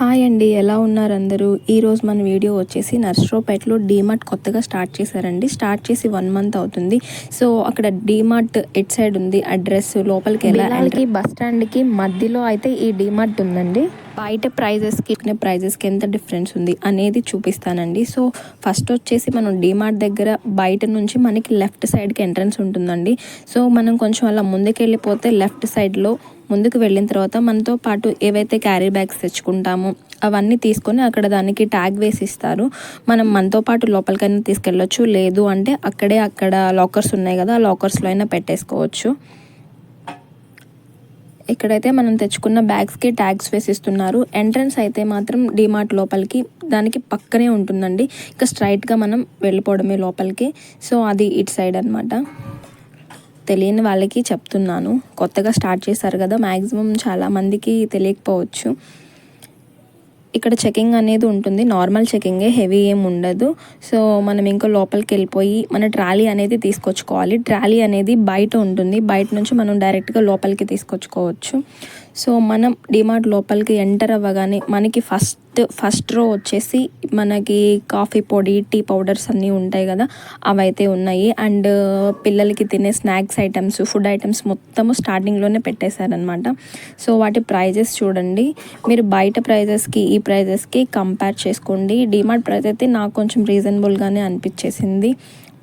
Hi అండి ఎలా ఉన్నారు అందరూ? ఈరోజు మన వీడియో వచ్చేసి నర్సరావుపేటలో డీమార్ట్ కొత్తగా స్టార్ట్ చేశారండి. స్టార్ట్ చేసి వన్ మంత్ అవుతుంది. సో అక్కడ డీమార్ట్ ఎట్ సైడ్ ఉంది అడ్రస్ లోపలికి ఎలా బిలాల్కి బస్ స్టాండ్కి మధ్యలో అయితే ఈ డిమార్ట్ ఉందండి. బయట ప్రైజెస్కి ప్రైజెస్కి ఎంత డిఫరెన్స్ ఉంది అనేది చూపిస్తానండి. సో ఫస్ట్ వచ్చేసి మనం డిమార్ట్ దగ్గర బయట నుంచి మనకి లెఫ్ట్ సైడ్కి ఎంట్రన్స్ ఉంటుందండి. సో మనం కొంచెం అలా ముందుకు వెళ్ళిపోతే లెఫ్ట్ సైడ్లో ముందుకు వెళ్ళిన తర్వాత మనతో పాటు ఏవైతే క్యారీ బ్యాగ్స్ తెచ్చుకుంటామో అవన్నీ తీసుకొని అక్కడ దానికి ట్యాగ్ వేసి ఇస్తారు మనం మనతో పాటు లోపలికైనా తీసుకెళ్ళొచ్చు. లేదు అంటే అక్కడే అక్కడ లాకర్స్ ఉన్నాయి కదా ఆ లాకర్స్లో అయినా పెట్టేసుకోవచ్చు. ఇక్కడైతే మనం తెచ్చుకున్న బ్యాగ్స్కి ట్యాగ్స్ వేసిస్తున్నారు. ఎంట్రన్స్ అయితే మాత్రం డిమార్ట్ లోపలికి దానికి పక్కనే ఉంటుందండి. ఇంకా స్ట్రైట్గా మనం వెళ్ళిపోవడమే లోపలికి. సో అది ఇటు సైడ్ అనమాట తెలియని వాళ్ళకి చెప్తున్నాను. కొత్తగా స్టార్ట్ చేశారు కదా మ్యాక్సిమం చాలామందికి తెలియకపోవచ్చు. ఇక్కడ చెకింగ్ అనేది ఉంటుంది. నార్మల్ చెకింగే హెవీ ఏం ఉండదు. సో మనం ఇంకా లోపలికి వెళ్ళిపోయి మన ట్రాలీ అనేది తీసుకొచ్చుకోవాలి. ట్రాలీ అనేది బయట ఉంటుంది. బయట నుంచి మనం డైరెక్ట్గా లోపలికి తీసుకొచ్చుకోవచ్చు. సో మనం డిమార్ట్ లోపలికి ఎంటర్ అవ్వగానే మనకి ఫస్ట్ ఫస్ట్ రో వచ్చేసి మనకి కాఫీ పొడి టీ పౌడర్స్ అన్నీ ఉంటాయి కదా అవైతే ఉన్నాయి. అండ్ పిల్లలకి తినే స్నాక్స్ ఐటమ్స్ ఫుడ్ ఐటమ్స్ మొత్తము స్టార్టింగ్లోనే పెట్టేశారనమాట సో వాటి ప్రైజెస్ చూడండి. మీరు బయట ప్రైజెస్కి ఈ ప్రైజెస్కి కంపేర్ చేసుకోండి. డిమార్ట్ ప్రైస్ అయితే నాకు కొంచెం రీజనబుల్గానే అనిపించేసింది.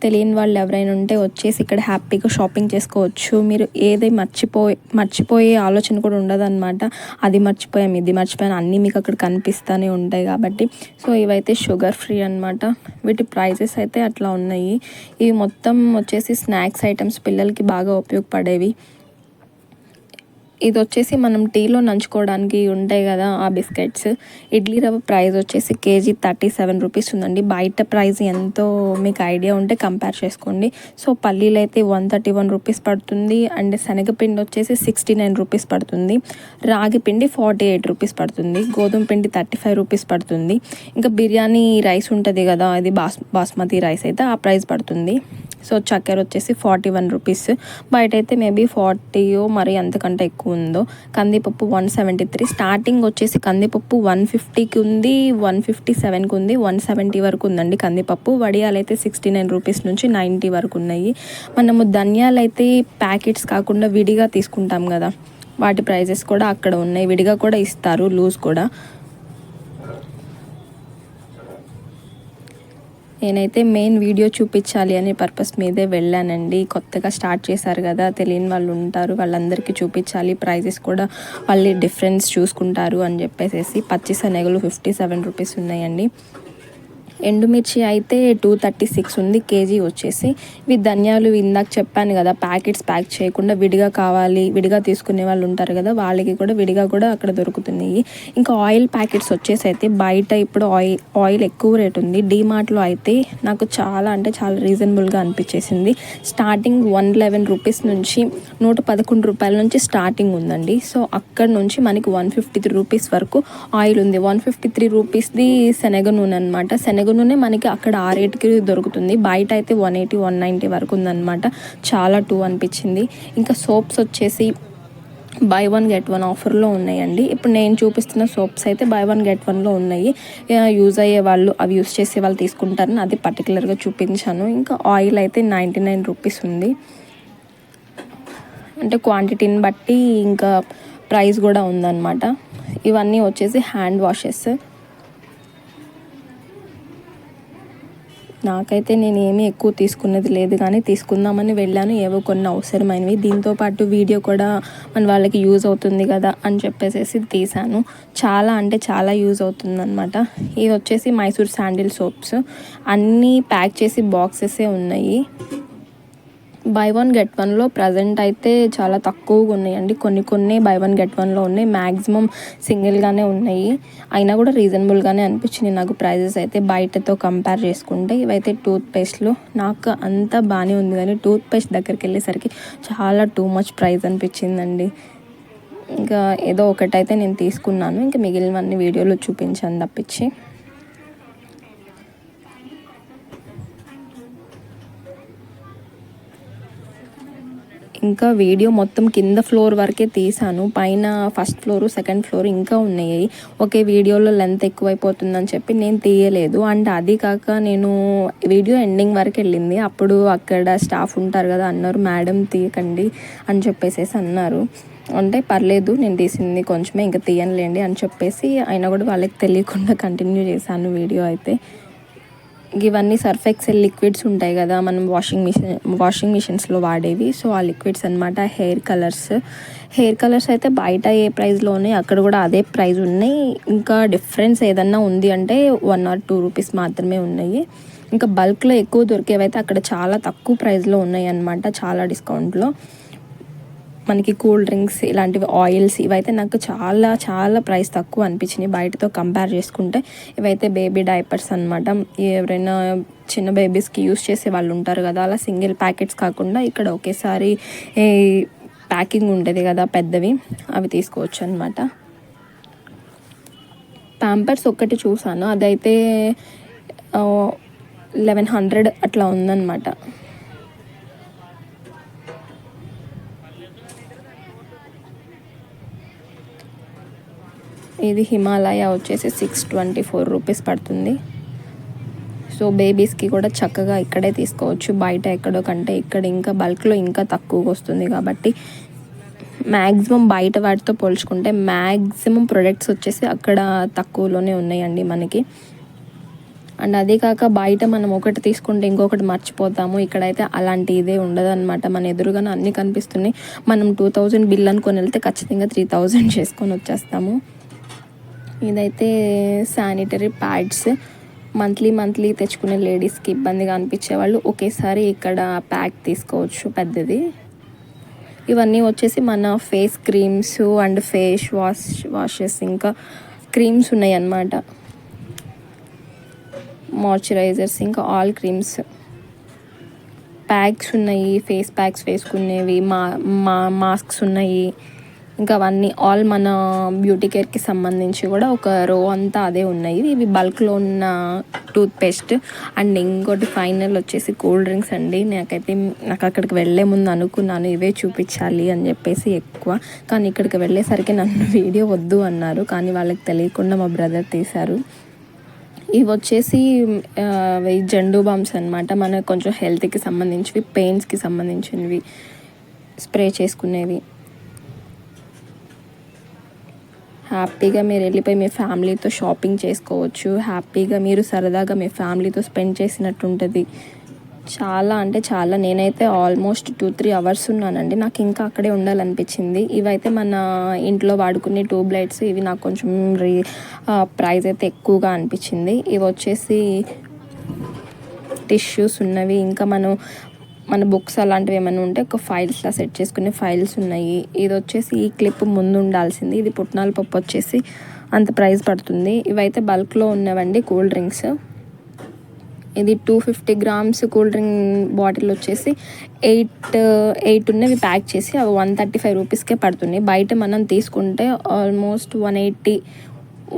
తెలియని వాళ్ళు ఎవరైనా ఉంటే వచ్చేసి ఇక్కడ హ్యాపీగా షాపింగ్ చేసుకోవచ్చు. మీరు ఏది మర్చిపోయి మర్చిపోయే ఆలోచన కూడా ఉండదన్నమాట. అది మర్చిపోయాం ఇది మర్చిపోయాను అన్నీ మీకు అక్కడ కనిపిస్తూనే ఉంటాయి కాబట్టి. సో ఇవైతే షుగర్ ఫ్రీ అనమాట వీటి ప్రైజెస్ అయితే అట్లా ఉన్నాయి. ఇవి మొత్తం వచ్చేసి స్నాక్స్ ఐటమ్స్ పిల్లలకి బాగా ఉపయోగపడేవి. ఇది వచ్చేసి మనం టీలో నంచుకోవడానికి ఉంటాయి కదా ఆ బిస్కెట్స్. ఇడ్లీ రవ్వ ప్రైస్ వచ్చేసి కేజీ థర్టీ సెవెన్ రూపీస్ ఉందండి. బయట ప్రైస్ ఎంతో మీకు ఐడియా ఉంటే కంపేర్ చేసుకోండి. సో పల్లీలు అయితే వన్ థర్టీ వన్ రూపీస్ పడుతుంది. అండ్ శనగపిండి వచ్చేసి సిక్స్టీ నైన్ రూపీస్ పడుతుంది. రాగి పిండి ఫార్టీ ఎయిట్ రూపీస్ పడుతుంది. గోధుమ పిండి థర్టీ ఫైవ్ రూపీస్ పడుతుంది. ఇంకా బిర్యానీ రైస్ ఉంటుంది కదా అది బాస్ బాస్మతి రైస్ అయితే ఆ ప్రైస్ పడుతుంది. సో చక్కెర వచ్చేసి ఫార్టీ వన్ రూపీస్. బయట అయితే మేబీ ఫార్టీయో మరి అంతకంటే ఎక్కువ ఉందో. కందిపప్పు వన్ సెవెంటీ త్రీ. స్టార్టింగ్ వచ్చేసి కందిపప్పు వన్ ఫిఫ్టీకి ఉంది వన్ ఫిఫ్టీ సెవెన్కి ఉంది వన్ సెవెంటీ వరకు ఉందండి కందిపప్పు. వడియాలు అయితే సిక్స్టీ నైన్ రూపీస్ నుంచి నైంటీ వరకు ఉన్నాయి. మనము ధనియాలు అయితే ప్యాకెట్స్ కాకుండా విడిగా తీసుకుంటాం కదా. వాటి ప్రైజెస్ కూడా అక్కడ ఉన్నాయి. విడిగా కూడా ఇస్తారు లూజ్ కూడా. నేనైతే మెయిన్ వీడియో చూపించాలి అనే పర్పస్ మీదే వెళ్ళానండి. కొత్తగా స్టార్ట్ చేశారు కదా తెలియని వాళ్ళు ఉంటారు వాళ్ళందరికీ చూపించాలి. ప్రైజెస్ కూడా వాళ్ళు డిఫరెన్స్ చూసుకుంటారు అని చెప్పేసి పచ్చి శనగలు ఫిఫ్టీ సెవెన్ రూపీస్ ఉన్నాయండి. ఎండుమిర్చి అయితే టూ థర్టీ సిక్స్ ఉంది కేజీ వచ్చేసి. ఇవి ధనియాలు ఇందాక చెప్పాను కదా ప్యాకెట్స్ ప్యాక్ చేయకుండా విడిగా కావాలి విడిగా తీసుకునే వాళ్ళు ఉంటారు కదా వాళ్ళకి కూడా విడిగా కూడా అక్కడ దొరుకుతున్నాయి. ఇంకా ఆయిల్ ప్యాకెట్స్ వచ్చేసి అయితే బయట ఇప్పుడు ఆయిల్ ఆయిల్ ఎక్కువ రేట్ ఉంది. డీమార్ట్లో అయితే నాకు చాలా అంటే చాలా రీజనబుల్గా అనిపించేసింది. స్టార్టింగ్ వన్ లెవెన్ రూపీస్ నుంచి నూట పదకొండు రూపాయల నుంచి స్టార్టింగ్ ఉందండి. సో అక్కడ నుంచి మనకి వన్ ఫిఫ్టీ త్రీ రూపీస్ వరకు ఆయిల్ ఉంది. వన్ ఫిఫ్టీ త్రీ రూపీస్ది శనగ నూనె అనమాట శనగ నూనె మనకి అక్కడ ఆ రేట్కి దొరుకుతుంది. బయట అయితే వన్ ఎయిటీ వన్ నైంటీ వరకు ఉందన్నమాట. చాలా టూ అనిపించింది. ఇంకా సోప్స్ వచ్చేసి బై వన్ గెట్ వన్ ఆఫర్లో ఉన్నాయండి. ఇప్పుడు నేను చూపిస్తున్న సోప్స్ అయితే బై వన్ గెట్ వన్లో ఉన్నాయి. యూజ్ అయ్యే వాళ్ళు అవి యూజ్ చేసే వాళ్ళు తీసుకుంటారని అది పర్టికులర్గా చూపించాను. ఇంకా ఆయిల్ అయితే నైంటీ నైన్ రూపీస్ ఉంది. అంటే క్వాంటిటీని బట్టి ఇంకా ప్రైస్ కూడా ఉందన్నమాట. ఇవన్నీ వచ్చేసి హ్యాండ్ వాషెస్. నాకైతే నేను ఏమీ ఎక్కువ తీసుకున్నది లేదు కానీ తీసుకుందామని వెళ్ళాను. ఏవో కొన్ని అవసరమైనవి. దీంతోపాటు వీడియో కూడా మన వాళ్ళకి యూజ్ అవుతుంది కదా అని చెప్పేసి తీసాను చాలా అంటే చాలా యూజ్ అవుతుంది అనమాట వచ్చేసి మైసూర్ శాండిల్ సోప్స్. అన్నీ ప్యాక్ చేసి బాక్సెసే ఉన్నాయి. బై వన్ గెట్ వన్లో ప్రజెంట్ అయితే చాలా తక్కువగా ఉన్నాయండి. కొన్ని కొన్ని బై వన్ గెట్ వన్లో ఉన్నాయి. మ్యాక్సిమం సింగిల్గానే ఉన్నాయి. అయినా కూడా రీజనబుల్గానే అనిపించింది నాకు ప్రైజెస్ అయితే. బయటతో కంపేర్ చేసుకుంటే ఇవైతే టూత్ పేస్ట్లు నాకు అంతా బాగానే ఉంది కానీ టూత్ పేస్ట్ దగ్గరికి వెళ్ళేసరికి చాలా టూ మచ్ ప్రైస్ అనిపించిందండి. ఇంకా ఏదో ఒకటైతే నేను తీసుకున్నాను. ఇంకా మిగిలినవన్నీ వీడియోలో చూపించాను తప్పించి. ఇంకా వీడియో మొత్తం కింద ఫ్లోర్ వరకే తీసాను పైన ఫస్ట్ ఫ్లోర్ సెకండ్ ఫ్లోర్ ఇంకా ఉన్నాయి. ఒకే వీడియోలో లెంత్ ఎక్కువైపోతుందని చెప్పి నేను తీయలేదు. అండ్ అది కాక నేను వీడియో ఎండింగ్ వరకు వెళ్ళింది. అప్పుడు అక్కడ స్టాఫ్ ఉంటారు కదా అన్నారు మేడం తీయకండి అని చెప్పేసేసి అన్నారు. అంటే పర్లేదు నేను తీసింది కొంచెమే ఇంకా తీయనులేండి అని చెప్పేసి అయినా కూడా వాళ్ళకి తెలియకుండా కంటిన్యూ చేశాను వీడియో అయితే. ఇవన్నీ సర్ఫ్ ఎక్సెల్ లిక్విడ్స్ ఉంటాయి కదా మనం వాషింగ్ మిషన్ వాషింగ్ మిషన్స్లో వాడేవి. సో ఆ లిక్విడ్స్ అనమాట హెయిర్ కలర్స్. హెయిర్ కలర్స్ అయితే బయట ఏ ప్రైస్లో ఉన్నాయి అక్కడ కూడా అదే ప్రైస్ ఉన్నాయి. ఇంకా డిఫరెన్స్ ఏదన్నా ఉంది అంటే వన్ ఆర్ టూ రూపీస్ మాత్రమే ఉన్నాయి. ఇంకా బల్క్లో ఎక్కువ దొరికేవైతే అక్కడ చాలా తక్కువ ప్రైస్లో ఉన్నాయి అన్నమాట చాలా డిస్కౌంట్లో మనకి కూల్ డ్రింక్స్ ఇలాంటివి ఆయిల్స్ ఇవైతే నాకు చాలా చాలా ప్రైస్ తక్కువ అనిపించినాయి. బయటతో కంపేర్ చేసుకుంటే ఇవైతే బేబీ డైపర్స్ అనమాట ఎవరైనా చిన్న బేబీస్కి యూస్ చేసే వాళ్ళు ఉంటారు కదా అలా సింగిల్ ప్యాకెట్స్ కాకుండా ఇక్కడ ఒకేసారి ప్యాకింగ్ ఉంటుంది కదా పెద్దవి అవి తీసుకోవచ్చు అనమాట ప్యాంపర్స్ ఒక్కటి చూసాను. అదైతే లెవెన్ హండ్రెడ్ అట్లా ఉందన్నమాట. ఇది హిమాలయ వచ్చేసి సిక్స్ ట్వంటీ ఫోర్ రూపీస్ పడుతుంది. సో బేబీస్కి కూడా చక్కగా ఇక్కడే తీసుకోవచ్చు. బయట ఎక్కడో కంటే ఇక్కడ ఇంకా బల్క్లో ఇంకా తక్కువగా వస్తుంది కాబట్టి మ్యాక్సిమం బయట వాటితో పోల్చుకుంటే మ్యాక్సిమం ప్రొడక్ట్స్ వచ్చేసి అక్కడ తక్కువలోనే ఉన్నాయండి మనకి. అండ్ అదే కాక బయట మనం ఒకటి తీసుకుంటే ఇంకొకటి మర్చిపోతాము. ఇక్కడైతే అలాంటి ఇదే ఉండదు అనమాట మన ఎదురుగానే అన్నీ కనిపిస్తున్నాయి. మనం టూ థౌజండ్ బిల్ అనుకొని వెళ్తే ఖచ్చితంగా త్రీ థౌజండ్ చేసుకొని వచ్చేస్తాము. ఇదైతే శానిటరీ ప్యాడ్స్. మంత్లీ మంత్లీ తెచ్చుకునే లేడీస్కి ఇబ్బందిగా అనిపించే వాళ్ళు ఒకేసారి ఇక్కడ ప్యాక్ తీసుకోవచ్చు పెద్దది. ఇవన్నీ వచ్చేసి మన face creams and face wash washes ఇంకా క్రీమ్స్ ఉన్నాయి అన్నమాట మాయిశ్చరైజర్స్ ఇంకా ఆల్ క్రీమ్స్. ప్యాక్స్ ఉన్నాయి ఫేస్ ప్యాక్స్ వేసుకునేవి మా మా మాస్క్స్ ఉన్నాయి. ఇంకా అవన్నీ ఆల్ మన బ్యూటీ కేర్కి సంబంధించి కూడా ఒక రో అంతా అదే ఉన్నాయి. ఇవి బల్క్లో ఉన్న టూత్ పేస్ట్ అండ్ ఇంకోటి ఫైనల్ వచ్చేసి కూల్ డ్రింక్స్ అండి. నాకైతే నాకు అక్కడికి వెళ్ళే ముందు అనుకున్నాను ఇవే చూపించాలి అని చెప్పేసి ఎక్కువ. కానీ ఇక్కడికి వెళ్ళేసరికి నన్ను వీడియో వద్దు అన్నారు. కానీ వాళ్ళకి తెలియకుండా మా బ్రదర్ తీశారు. ఇవి వచ్చేసి ఆ, జండు బామ్స్ అనమాట మన కొంచెం హెల్త్కి సంబంధించివి పెయిన్స్కి సంబంధించినవి స్ప్రే చేసుకునేవి. హ్యాపీగా మీరు వెళ్ళిపోయి మీ ఫ్యామిలీతో షాపింగ్ చేసుకోవచ్చు. హ్యాపీగా మీరు సరదాగా మీ ఫ్యామిలీతో స్పెండ్ చేసినట్టు ఉంటుంది చాలా అంటే చాలా. నేనైతే ఆల్మోస్ట్ టూ త్రీ అవర్స్ ఉన్నానండి. నాకు ఇంకా అక్కడే ఉండాలనిపించింది. ఇవైతే మన ఇంట్లో వాడుకునే ట్యూబ్ లైట్స్ ఇవి నాకు కొంచెం రీ ప్రైస్ అయితే ఎక్కువగా అనిపించింది. ఇవి వచ్చేసి టిష్యూస్ ఉన్నవి. ఇంకా మనం మన బుక్స్ అలాంటివి ఏమైనా ఉంటే ఒక ఫైల్స్లా సెట్ చేసుకునే ఫైల్స్ ఉన్నాయి. ఇది వచ్చేసి ఈ క్లిప్ ముందు ఉండాల్సింది. ఇది పుట్నాల పప్పు వచ్చేసి అంత ప్రైస్ పడుతుంది. ఇవైతే బల్క్లో ఉన్నవండి కూల్ డ్రింక్స్. ఇది two fifty grams cool drink bottle వచ్చేసి ఎయిట్ ఎయిట్ ఉన్నవి ప్యాక్ చేసి అవి వన్ థర్టీ ఫైవ్ రూపీస్కే పడుతున్నాయి. బయట మనం తీసుకుంటే almost one eighty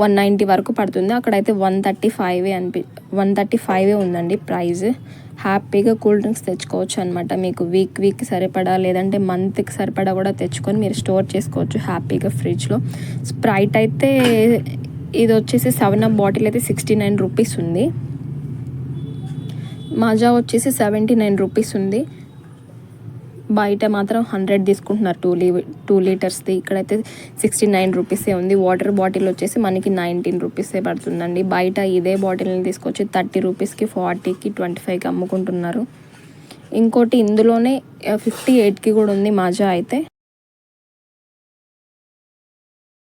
one ninety వరకు పడుతుంది. అక్కడైతే వన్ థర్టీ ఫైవే అనిపి వన్ థర్టీ ఫైవే ఉందండి ప్రైజ్ హ్యాపీగా కూల్ డ్రింక్స్ తెచ్చుకోవచ్చు అనమాట మీకు వీక్ వీక్ సరిపడా లేదంటే మంత్కి సరిపడా కూడా తెచ్చుకొని మీరు స్టోర్ చేసుకోవచ్చు హ్యాపీగా ఫ్రిడ్జ్లో. స్ప్రైట్ అయితే ఇది వచ్చేసి సెవెన్ అప్ బాటిల్ అయితే సిక్స్టీ నైన్ రూపీస్ ఉంది. మాజా వచ్చేసి సెవెంటీ నైన్ రూపీస్ ఉంది. బయట మాత్రం హండ్రెడ్ తీసుకుంటున్నారు టూ లీ టూ లీటర్స్ది. ఇక్కడైతే సిక్స్టీ నైన్ రూపీసే ఉంది. వాటర్ బాటిల్ వచ్చేసి మనకి నైన్టీన్ రూపీసే పడుతుందండి. బయట ఇదే బాటిల్ని తీసుకొచ్చి థర్టీ రూపీస్కి ఫార్టీకి ట్వంటీ ఫైవ్కి అమ్ముకుంటున్నారు. ఇంకోటి ఇందులోనే ఫిఫ్టీ ఎయిట్కి కూడా ఉంది మజా అయితే.